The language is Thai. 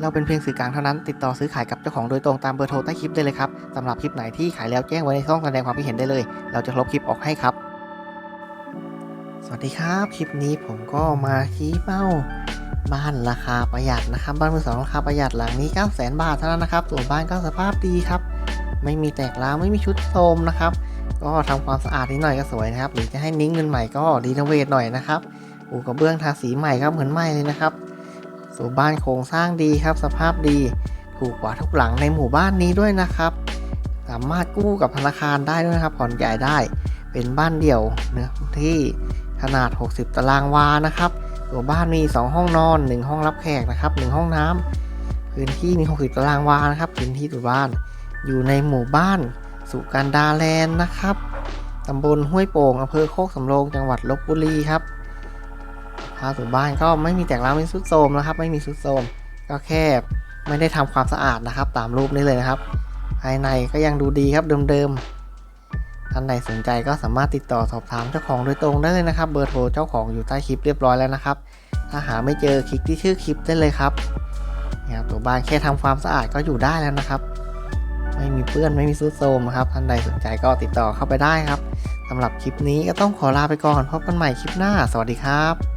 เราเป็นเพียงสื่อกลางเท่านั้น ติดต่อซื้อขายกับเจ้าของโดยตรงตามเบอร์โทรใต้คลิปได้เลยครับสำหรับคลิปไหนที่ขายแล้วแจ้งไว้ในช่องแสดงความคิดเห็นได้เลย เราจะลบคลิปออกให้ครับ สวัสดีครับ คลิปนี้ผมก็มาชี้เป้าบ้านราคาประหยัดนะครับบ้านมือสองราคาประหยัดหลังนี้ 9 0 0 0 0 0บาทเท่านั้นนะครับส่วนบ้านก็สภาพดีครับ ไม่มีแตกร้าวไม่มีชุดโทมนะครับ ก็ทำความสะอาดนิดหน่อยก็สวยนะครับ หรือจะให้นิ้งเงินใหม่ก็รีโนเวทหน่อยนะครับปูกระเบื้องทาสีใหม่ครับเหมือนใหม่เลยนะครับ ส่วนบ้านโครงสร้างดีครับ สภาพดีถูกกว่าทุกหลังในหมู่บ้านนี้ด้วยนะครับ สามารถกู้กับธนาคารได้ด้วยนะครับผ่อนจ่ายได้เป็นบ้านเดี่ยวเนื้อที่ขนาด 60 ตารางวานะครับ ตัวบ้านมี 2 ห้องนอน 1 ห้องรับแขกนะครับ 1 ห้องน้ำพื้นที่มี 60 ตารางวานะครับ พื้นที่ตัวบ้าน อยู่ในหมู่บ้าน สุกันดาแลนด์นะครับตำบลห้วยโป่งอำเภอโคกสำโรงจังหวัดลบบุรีครับ ภาพตัวบ้านก็ไม่มีแตกร้าวไม่สุดโทรมนะครับ ไม่มีสุดโทรมก็แค่ไม่ได้ทำความสะอาดนะครับ ตามรูปนี้เลยนะครับ ภายในก็ยังดูดีครับเดิมๆท่านใดสนใจก็สามารถติดต่อสอบถามเจ้าของโดยตรงได้เลยนะครับ เบอร์โทรเจ้าของอยู่ใต้คลิปเรียบร้อยแล้วนะครับ ถ้าหาไม่เจอคลิกที่ชื่อคลิปได้เลยครับเนี่ยครับตัวบ้านแค่ทำความสะอาดก็อยู่ได้แล้วนะครับ ไม่มีเปื้อนไม่มีซุดโทรมนะครับ ท่านใดสนใจก็ติดต่อเข้าไปได้ครับสำหรับคลิปนี้ก็ต้องขอลาไปก่อนพบกันใหม่คลิปหน้า สวัสดีครับ